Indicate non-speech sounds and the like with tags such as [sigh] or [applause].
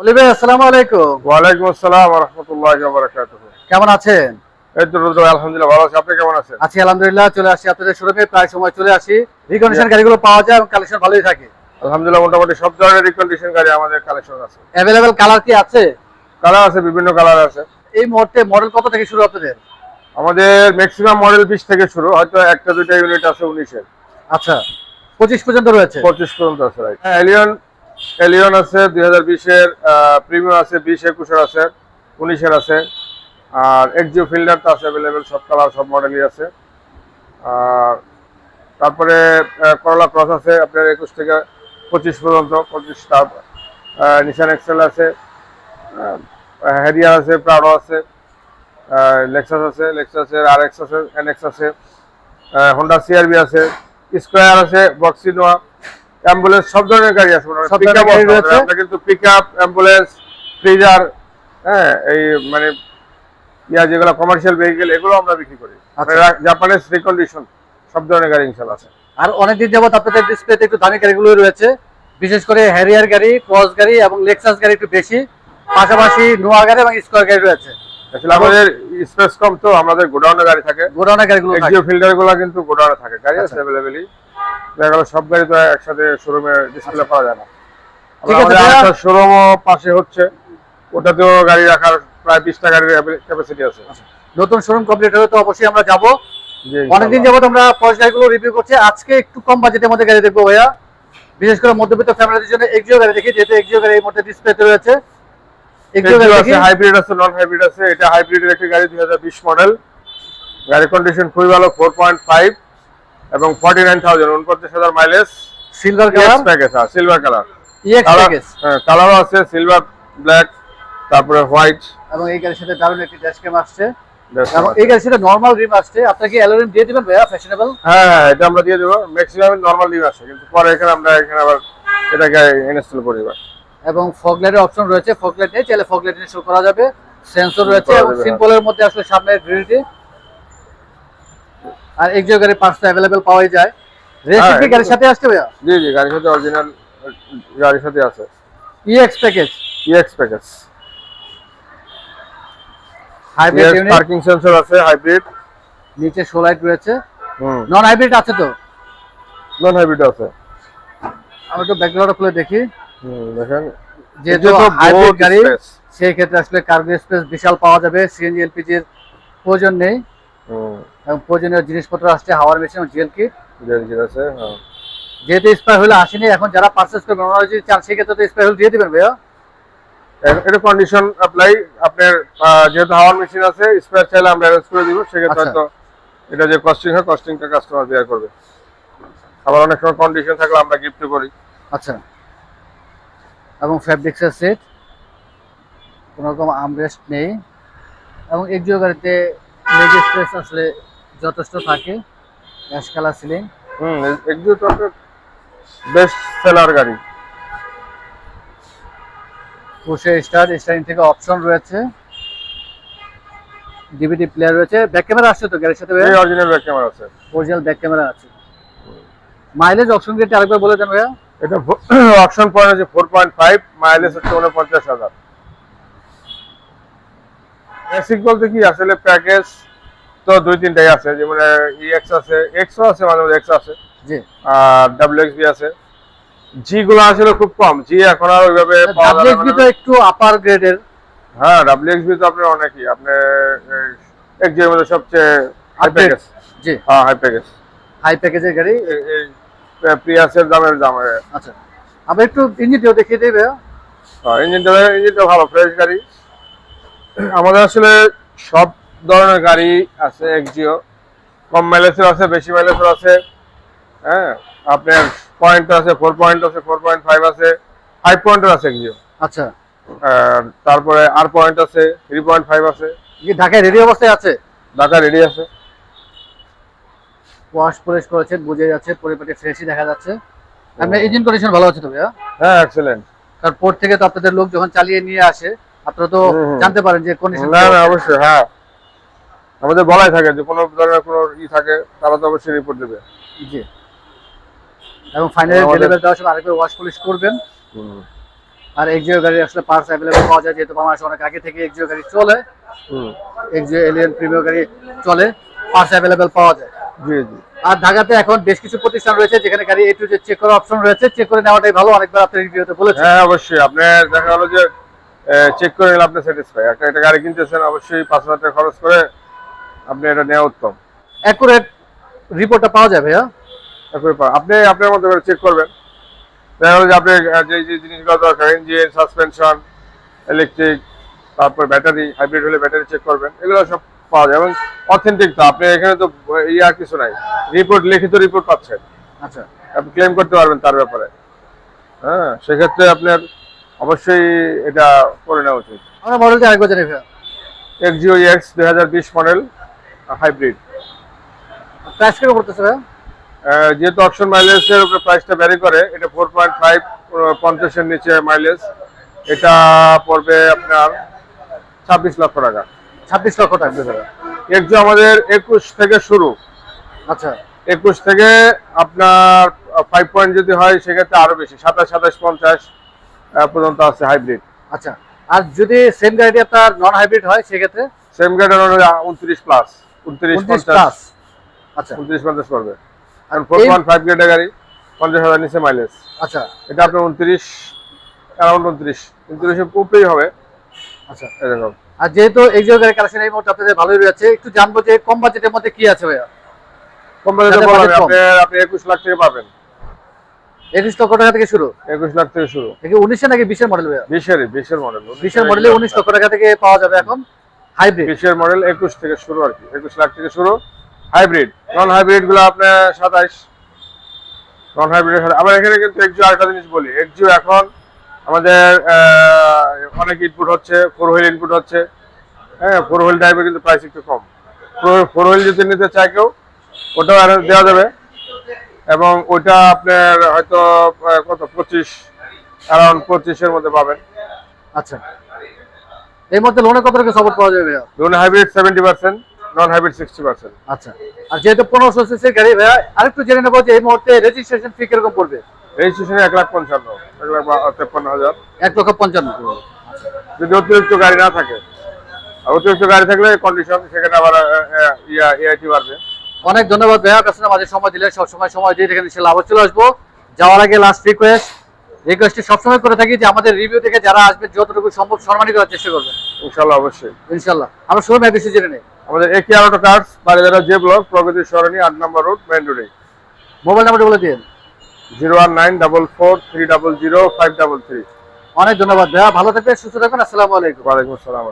অলি ভাই আসসালামু আলাইকুম। ওয়ালাইকুম আসসালাম রহমতুল্লাহ বারাকাতুহ কেমন আছেন? এই তো আলহামদুলিল্লাহ ভালো আছি। আপনি কেমন আছেন? আছি আলহামদুলিল্লাহ চলে আসি আপনাদের শোরুমে প্রায় সময় চলে আসি। রিকন্ডিশন গাড়িগুলো পাওয়া যায় এবং কালেকশন ভালোই থাকে। আলহামদুলিল্লাহ মোটামুটি সব ধরনের রিকন্ডিশন গাড়ি আমাদের কালেকশন আছে। অ্যাভেলেবেল কালার কি আছে? কালার আছে বিভিন্ন কালার আছে। এই মুহূর্তে মডেল কত থেকে শুরু আপনাদের? আমাদের ম্যাক্সিমাম মডেল বিশ থেকে শুরু। হয়তো একটা দুইটা ইউনিট আছে উনিশের। আচ্ছা পঁচিশ পর্যন্ত রয়েছে? পঁচিশ পর্যন্ত আছে রাইট এলিয়ন এলিয়ন আছে, দুই হাজার বিশের প্রিমিয়াম আছে, বিশ একুশের আছে, উনিশের আছে। আর এক্সিও ফিল্ডার তো আছে অ্যাভেলেবেল সব কালার সব মডেলই আছে। আর তারপরে করলা ক্রস আছে, আপনার একুশ থেকে পঁচিশ পর্যন্ত পঁচিশটা নিশান এক্সেল আছে হ্যারিয়ার আছে প্রাডো আছে লেক্সাস আছে লেক্সাসের আর এক্স আছে এনএক্স আছে হোন্ডা সিআরবি আছে স্কোয়ার আছে বক্সিনোয়া অ্যাম্বুলেন্স সব ধরনের গাড়ি আছে রয়েছে? আমরা কিন্তু পিক আপ অ্যাম্বুলেন্স ফ্রিজার হ্যাঁ এই মানে ইয়া যেগুলো কমার্শিয়াল ভেহিকেল এগুলো আমরা বিক্রি করি। আচ্ছা। জাপানের রিকন্ডিশন সব ধরনের গাড়ি ইনশাল্লাহ আছে। আর অনেকদিন যাবত আপনাদের ডিসপ্লেতে একটু দামি গাড়িগুলো রয়েছে। বিশেষ করে হ্যারিয়ার গাড়ি ক্রস গাড়ি এবং লেক্সাস গাড়ি একটু বেশি। পাশাপাশি নোয়া গাড়ি এবং স্কোয়ার গাড়ি রয়েছে। আসলে আমাদের স্পেস কম তো আমাদের গোডাউনে গাড়ি থাকে। গোডাউনের গাড়িগুলো। এক্সিও ফিল্ডারগুলো কিন্তু গোডাউনে থাকে। গাড়ি আছে আচ্ছা। অ্যাভেলেবেলই দেখা গেল সব গাড়ি তো একসাথে শোরুমে ডিসপ্লে করা যায় না। আমাদের শোরুমও পাশে হচ্ছে ওটাতেও গাড়ি রাখার প্রায় বিশটা গাড়ির ক্যাপাসিটি আছে। নতুন শোরুম কমপ্লিট হলে তো অবশ্যই আমরা যাব। অনেকদিন। যাবত আমরা পয়স গাড়িগুলো রিভিউ করছি। আজকে একটু কম বাজেটের মধ্যে গাড়ি দেখব ভাইয়া। বিশেষ করে মধ্যবিত্ত ফ্যামিলির জন্য এক্সিও গাড়ি দেখি যেহেতু এক্সিও গাড়ি এই মুহূর্তে ডিসপ্লেতে রয়েছে। এক্সিও গাড়ি আছে হাইব্রিড আছে নন হাইব্রিড আছে। এটা হাইব্রিডের একটি গাড়ি দুই হাজার বিশ মডেল গাড়ির কন্ডিশন খুবই ভালো ফোর পয়েন্ট ফাইভ এবং ফর্টি নাইন থাউজেন্ড উনপঞ্চাশ হাজার মাইলেজ সিলভার কালার প্যাকেজ আছে সিলভার কালার ইএক্স প্যাকেজ কালারও আছে সিলভার ব্ল্যাক তারপরে হোয়াইট এবং এই গাড়ির সাথে দারুণ একটি ড্যাশ ক্যাম আসছে। এই গাড়ির সাথে নর্মাল রিম আসছে। আপনার কি অ্যালোরিম দিয়ে দিবেন ভাইয়া? ফ্যাশনেবল হ্যাঁ হ্যাঁ এটা আমরা দিয়ে দেবো। ম্যাক্সিমাম নর্মাল রিম আসে কিন্তু পরে এখানে আমরা এখানে আবার এটাকে ইনস্টল করি এবার এবং ফগ লাইটের অপশন রয়েছে। ফগ লাইট নেই চাইলে ফগ লাইট ইনস্টল করা যাবে। সেন্সর রয়েছে এবং সিম্পলের মধ্যে আসলে সামনের গ্রিলটি আর এক্সিও গাড়ির পাঁচটা অ্যাভেলেবেল পাওয়াই যায়। রেসিপি হ্যাঁ, গাড়ির সাথে আসছে ভাইয়া? জি জি গাড়ির সাথে অরিজিনাল গাড়ির সাথে আছে। EX package EX package hybrid unit parking sensor আছে হাইব্রিড নিচে শো লাইট রয়েছে। হুম। নন হাইব্রিড আছে তো? নন হাইব্রিড আছে। আমি তো ব্যাকগ্রাউন্ড খুলে দেখি। হুম দেখেন। যেহেতু হাইব্রিড গাড়ি। সেই ক্ষেত্রে আসলে কার্গো স্পেস বিশাল পাওয়া যাবে। সিএনজি এলপিজির প্রয়োজন নেই। এবং প্রয়োজনীয় জিনিসপত্র আসছে হাওয়ার মেশিন কিট জেল জিল আছে হ্যাঁ। যেহেতু স্পার হলে আসেনি এখন যারা পারচেস করবেন ওনারা যদি চান সেক্ষেত্রে তো হলে দিয়ে দিবেন ভাইয়া। এটা কন্ডিশন অ্যাপ্লাই আপনার যেহেতু হাওয়ার মেশিন আছে স্পেয়ার চাইলে আমরা অ্যারেঞ্জ করে দিব সেক্ষেত্রে আচ্ছা। হয়তো এটা যে কস্টিং হয় কস্টিংটা কাস্টমার বেয়ার করবে। আবার অনেক সময় কন্ডিশন থাকলে আমরা গিফট করি। আচ্ছা। এবং ফ্যাব্রিক্সের সেট কোনো রকম আমরেস্ট নেই। এবং এক্সিও গাড়িতে লেগ স্পেস আসলে যথেষ্ট থাকে। অ্যাশ কালার সিলিং হুম আপনার বেস্ট সেলার গাড়ি। পুষে স্টার স্টারিং থেকে অপশন রয়েছে। ডিভিডি প্লেয়ার রয়েছে। ব্যাক ক্যামেরা আসছে তো গাড়ির সাথে এই অরিজিনাল ব্যাক ক্যামেরা আছে। অরিজিনাল ব্যাক ক্যামেরা আছে। মাইলেজ অপশন গেটে আরেকবার বলে দেন ভাইয়া? এটা অপশন পয়েন্ট [coughs] আছে ফোর পয়েন্ট ফাইভ মাইলেজ হচ্ছে উনপঞ্চাশ হাজার। বেসিক বলতে কি আসলে প্যাকেজ তো দুই তিনটাই আছে যেমন ইএক্স আছে এক্সও আছে মাঝে মাঝে এক্স আছে। জি। আর ডাব্লিউ এক্স বি আছে। জি গুলো আসলে খুব কম জি এখন আর ওইভাবে ডাব্লিউএক্সবি তো একটু আপার গ্রেডের হ্যাঁ ডাব্লিউ এক্স বি তো আপনার অনেকই আপনার এক জির মধ্যে সবচেয়ে হাই প্যাকেজ জি। হ্যাঁ হাই প্যাকেজ হাই প্যাকেজের গাড়ি? এই প্রিয়াসের দামের দাম আচ্ছা। আমরা একটু ইঞ্জিনটিও দেখিয়ে দেবে ইঞ্জিনটা ইঞ্জিনটা ভালো ফ্রেশ গাড়ি। আমাদের আসলে সব ধরনের গাড়ি আছে এক্সিও কম মাইলেজের আছে বেশি মাইলেজের আছে। হ্যাঁ আপনার পয়েন্ট আছে ফোর পয়েন্ট আছে ফোর পয়েন্ট ফাইভ আছে ফাইভ পয়েন্টের আছে এক্সিও আচ্ছা। তারপরে আর পয়েন্ট আছে থ্রি পয়েন্ট ফাইভ আছে। কি ঢাকায় রেডি অবস্থায় আছে? ঢাকা রেডি আছে। ওয়াশ পলিশ করেছেন বুঝে যাচ্ছে পরিপাটি ফ্রেশই দেখা যাচ্ছে। আপনার ইঞ্জিন কন্ডিশন ভালো আছে তো ভাইয়া? হ্যাঁ এক্সেলেন্ট কারণ পোর্ট থেকে তো আপনাদের লোক যখন চালিয়ে নিয়ে আসে আপনারা তো। জানতে পারেন যে কন্ডিশন না না অবশ্যই হ্যাঁ। আমাদের বলাই থাকে যে কোনো ধরনের কোনো ই থাকে তারা তো অবশ্যই রিপোর্ট দেবে। জি। এবং ফাইনালি ডেলিভারি দেওয়ার সময় আরেকবার ওয়াশ পলিশ করবেন। আর এক্সিও গাড়ি আসলে পার্টস অ্যাভেলেবল পাওয়া যায় যেহেতু বাংলাদেশে অনেক আগে থেকে এক্সিও গাড়ি চলে। এক্সিও এলিয়ন প্রিমিয়ার গাড়ি চলে পার্টস অ্যাভেলেবল পাওয়া যায়। জি জি। আর ঢাকাতে এখন বেশ কিছু প্রতিষ্ঠান রয়েছে যেখানে গাড়ি এ টু জেড চেক করার অপশন রয়েছে। চেক করে নেওয়াটাই ভালো অনেকবার আপনি রিভিউতে বলেছেন। হ্যাঁ অবশ্যই। আপনি দেখা গেলো যে চেক করে নিলে আপনি স্যাটিসফাই একটা একটা গাড়ি কিনতেছেন অবশ্যই পাঁচ হাজার টাকা খরচ করে আপনি এটা নেওয়া উত্তম। অ্যাকুরেট রিপোর্টটা পাওয়া যাবে হ্যাঁ আপনি আপনার মতো করে চেক করবেন। দেখা গেলো যে আপনি যে যে জিনিসগুলো দরকার ইঞ্জিন সাসপেনশন ইলেকট্রিক তারপর ব্যাটারি হাইব্রিড হলে ব্যাটারি চেক করবেন। এগুলো সব পাওয়া যায়। এবং অথেন্টিক তো আপনি এখানে তো ইয়ে আর কিছু নাই। রিপোর্ট লিখিত রিপোর্ট পাচ্ছেন। আচ্ছা। আপনি ক্লেম করতে পারবেন তার ব্যাপারে। হ্যাঁ সেক্ষেত্রে আপনার অবশ্যই এটা করে নেওয়া উচিত। আমরা মডেলটা আরেকবার জানি ভাইয়া। এক্সিও এক্স দুই হাজার বিশ মডেল হাইব্রিড। প্রাইস কীরকম করতেছে ভাইয়া যেহেতু অপশন মাইলেজের উপরে প্রাইসটা ভ্যারি করে এটা ফোর পয়েন্ট ফাইভ পঞ্চাশের নিচে মাইলেজ এটা পড়বে আপনার ছাব্বিশ লক্ষ টাকা। ছাব্বিশ লক্ষ টাকা এক্সিও আমাদের একুশ থেকে শুরু। আচ্ছা। একুশ থেকে আপনার ফাইভ পয়েন্ট যদি হয় সেক্ষেত্রে আরও বেশি সাতাশ সাতাশ পঞ্চাশ পর্যন্ত আছে হাইব্রিড আচ্ছা। আর যদি সেম গাড়িটি আপনার নন হাইব্রিড হয় সেক্ষেত্রে? সেম গাড়ির উনত্রিশ প্লাস উনত্রিশ উনত্রিশ পঞ্চাশ। প্লাস আচ্ছা। উনত্রিশ পঞ্চাশ পড়বে। আর গ্রেডের গাড়ি নিচে মাইলেজ আচ্ছা। এটা আপনার উপরেই হবে। আচ্ছা। এরকম। আর যেহেতু এই যে কালেকশন এই মুহূর্তে আপনাদের ভালোই রয়েছে একটু জানব যে কম বাজেটের মধ্যে কি আছে ভাইয়া? কম। আপনি আপনি একুশ লাখ থেকে পাবেন। একুশ লক্ষ টাকা থেকে শুরু? একুশ লাখ থেকে শুরু। উনিশের নাকি বিশের মডেল ভাইয়া? বিশেরই বিশের মডেল বিশের মডেলে উনিশ লক্ষ টাকা থেকে পাওয়া যাবে এখন? হাইব্রিড বিশের মডেল একুশ থেকে শুরু আর কি একুশ লাখ থেকে শুরু। হাইব্রিড নন হাইব্রিডগুলো আপনার সাতাইশ। নন হাইব্রিড আবার এখানে কিন্তু এক্সিও আরেকটা জিনিস বলি। এক্সিও এখন আমাদের অনেক ইনপুট হচ্ছে ফোর হুইল ইনপুট হচ্ছে। হ্যাঁ ফোর হুইল ড্রাইভে কিন্তু প্রাইস একটু কম। ফোর হুইল যদি নিতে চায় কেউ ওটাও arrange দেওয়া যাবে। এবং ওইটা আপনার হয়তো কত? পঁচিশ অ্যারাউন্ড পঁচিশের মধ্যে পাবেন। আচ্ছা। এর মধ্যে লোনে কত টাকা সাপোর্ট পাওয়া যাবে ভাইয়া? ধরুন hybrid seventy percent non hybrid sixty percent আচ্ছা আর যেহেতু পনেরোশো সিসির গাড়ি ভাইয়া আরেকটু জেনে নেব যে এই মুহূর্তে রেজিস্ট্রেশন ফি কীরকম পড়বে? রেজিস্ট্রেশনে এক লাখ পঞ্চান্ন এক লাখ বা- তেপ্পান্ন হাজার। এক লক্ষ পঞ্চান্ন। যদি অতিরিক্ত গাড়ি না থাকে আর অতিরিক্ত গাড়ি থাকলে কন্ডিশন সেখানে আবার ইয়া এআইটি বাড়বে। অনেক ধন্যবাদ ভাইয়া আপনার সাথে মাঝে সময় দিলে সবসময় সময় দিয়ে এখানে আবার চলে আসব। যাওয়ার আগে লাস্ট রিকোয়েস্ট রিকোয়েস্টটি সবসময় করে থাকি যে আমাদের রিভিউ থেকে যারা আসবে যতটুকু সম্ভব সম্মানিত করার চেষ্টা করবেন। ইনশাল্লাহ অবশ্যই। ইনশাল্লাহ আমরা শুভ ম্যাগনেসি জেনে নেই। আমাদের একে আলোটো কার্স বাড়িদারা যে ব্লক প্রগতি সরণি আট নম্বর রোড মেন রোডে। মোবাইল নাম্বার বলে দিন। Zero one nine double four three double zero five double three. অনেক ধন্যবাদ ভাইয়া। ভালো থাকবেন সুস্থ থাকবেন। আসসালামু আলাইকুম। ওয়ালাইকুম আসসালাম।